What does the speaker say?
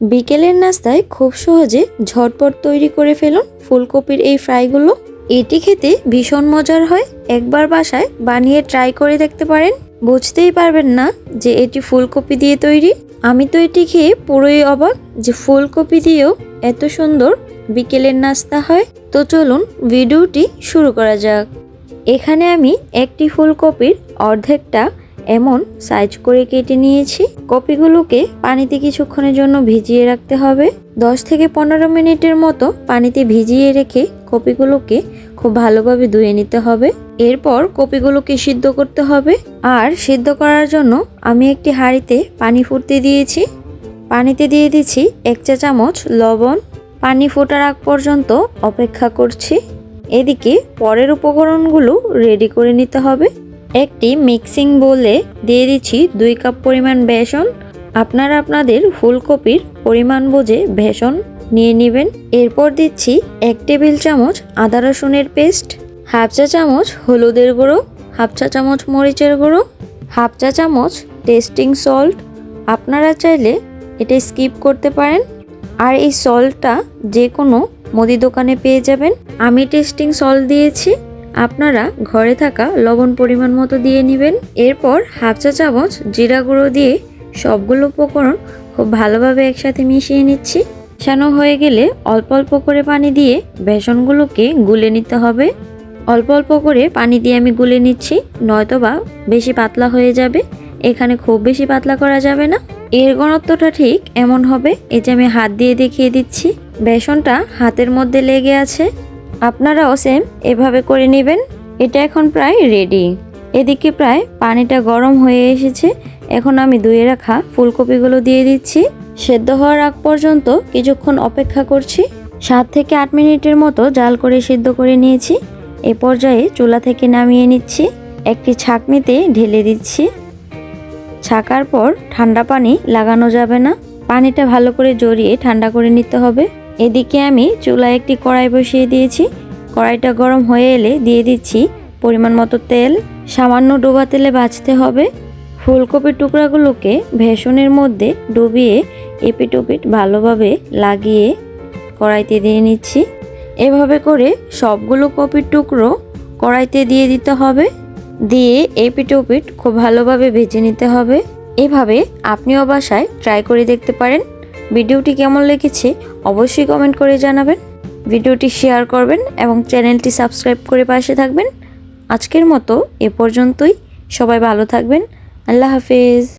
বিকেলের নাস্তায় খুব সহজে ঝটপট তৈরি করে ফেলুন ফুলকপির এই ফ্রাইগুলো। এটি খেতে ভীষণ মজার হয়। একবার বাসায় বানিয়ে ট্রাই করে দেখতে পারেন। বুঝতেই পারবেন না যে এটি ফুলকপি দিয়ে তৈরি। আমি তো এটি খেয়ে পুরোই অবাক যে ফুলকপি দিয়েও এত সুন্দর বিকেলের নাস্তা হয়। তো চলুন ভিডিওটি শুরু করা যাক। এখানে আমি একটি ফুলকপির অর্ধেকটা এমন সাইজ করে কেটে নিয়েছি। কপিগুলোকে পানিতে কিছুক্ষণের জন্য ভিজিয়ে রাখতে হবে। দশ থেকে পনেরো মিনিটের মতো পানিতে ভিজিয়ে রেখে কপিগুলোকে খুব ভালোভাবে ধুয়ে নিতে হবে। এরপর কপিগুলোকে সিদ্ধ করতে হবে। আর সিদ্ধ করার জন্য আমি একটি হাঁড়িতে পানি ফুটতে দিয়েছি। পানিতে দিয়ে দিচ্ছি এক চা চামচ লবণ। পানি ফোটার আগ পর্যন্ত অপেক্ষা করছি। এদিকে পরের উপকরণগুলো রেডি করে নিতে হবে। একটি মিক্সিং বোলে দিয়ে দিচ্ছি দুই কাপ পরিমাণ বেসন। আপনারা আপনাদের ফুলকপির পরিমাণ বুঝে বেসন নিয়ে নেবেন। এরপর দিচ্ছি এক টেবিল চামচ আদা রসুনের পেস্ট, হাফ চা চামচ হলুদের গুঁড়ো, হাফ চা চামচ মরিচের গুঁড়ো, হাফ চা চামচ টেস্টিং সল্ট। আপনারা চাইলে এটা স্কিপ করতে পারেন। আর এই সল্টটা যে কোনো মুদি দোকানে পেয়ে যাবেন। আমি টেস্টিং সল্ট দিয়েছি। আপনারা ঘরে থাকা লবণ পরিমাণ মতো দিয়ে নেবেন। এরপর হাফ চা চামচ জিরা গুঁড়ো দিয়ে সবগুলো উপকরণ খুব ভালোভাবে একসাথে মিশিয়ে নিচ্ছি। মেশানো হয়ে গেলে অল্প অল্প করে পানি দিয়ে বেসনগুলোকে গুলে নিতে হবে। অল্প অল্প করে পানি দিয়ে আমি গুলে নিচ্ছি নয়তোবা বেশি পাতলা হয়ে যাবে। এখানে খুব বেশি পাতলা করা যাবে না। এর ঘনত্বটা ঠিক এমন হবে। এই যে আমি হাত দিয়ে দেখিয়ে দিচ্ছি, বেসনটা হাতের মধ্যে লেগে আছে। আপনারাও সেম এভাবে করে নেবেন। এটা এখন প্রায় রেডি এদিকে প্রায় পানিটা গরম হয়ে এসেছে। এখন আমি ধুয়ে রাখা ফুলকপিগুলো দিয়ে দিচ্ছি। সেদ্ধ হওয়ার আগ পর্যন্ত কিছুক্ষণ অপেক্ষা করছি। সাত থেকে আট মিনিটের মতো জাল করে সিদ্ধ করে নিয়েছি। এ পর্যায়ে চুলা থেকে নামিয়ে নিচ্ছি। একটি ছাঁকনিতে ঢেলে দিচ্ছি। ছাকার পর ঠান্ডা পানি লাগানো যাবে না। পানিটা ভালো করে জড়িয়ে ঠান্ডা করে নিতে হবে। এদিকে আমি চুলায় একটি কড়াই বসিয়ে দিয়েছি। কড়াইটা গরম হয়ে এলে দিয়ে দিচ্ছি পরিমাণ মতো তেল, সামান্য ডোবা তেলে ভাজতে হবে। ফুলকপির টুকরাগুলোকে ভেষনের মধ্যে ডুবিয়ে এপিট ওপিট ভালোভাবে লাগিয়ে কড়াইতে দিয়ে নিচ্ছি। এভাবে করে সবগুলো কপির টুকরো কড়াইতে দিয়ে দিতে হবে। দিয়ে এপিট ওপিট খুব ভালোভাবে ভেজে নিতে হবে। এভাবে আপনিও বাসায় ট্রাই করে দেখতে পারেন। ভিডিওটি কেমন লেগেছে অবশ্যই কমেন্ট করে জানাবেন। ভিডিওটি শেয়ার করবেন এবং চ্যানেলটি সাবস্ক্রাইব করে পাশে থাকবেন। আজকের মতো এ পর্যন্তই। সবাই ভালো থাকবেন। আল্লাহ হাফেজ।